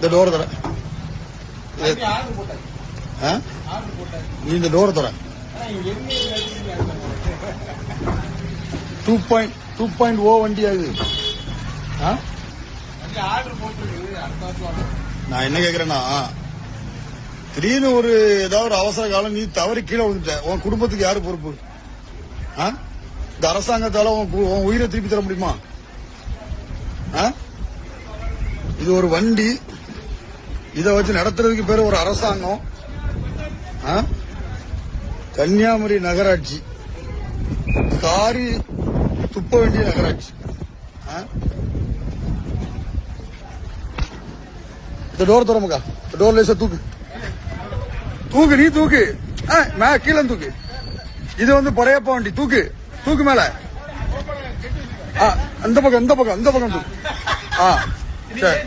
இந்த டோர் தர. நீ இந்த டோர் தர. Two point two point O வண்டி அது? நான் என்ன கேக்குறேன்னா திடீர்னு ஒரு ஏதாவது ஒரு அவசர காலம் நீ தவறி கீழே விழுந்துட்ட. உன் குடும்பத்துக்கு யாரு பொறுப்பு? இந்த அரசாங்கத்தால உன் உயிரை திருப்பி தர முடியுமா? இது ஒரு வண்டி இதை வச்சு நடத்துறதுக்கு பேர் ஒரு அரசாங்கம். ஆ? கன்னியாகுமரி நகராட்சி. காரி துப்ப வேண்டிய நகராட்சி. ஆ? இந்த டோர் திறமுக்கா? இந்த டோர் லேசா தூக்கு. தூக்கு நீ தூக்கு. ஆ, மே கீழே தூக்கு. இது வந்து படையப்பா வண்டி. தூக்கு. தூக்கு மேல. ஆ, அந்த பக்கம் இந்த பக்கம் இந்த பக்கம் தூக்கு. ஆ சரி.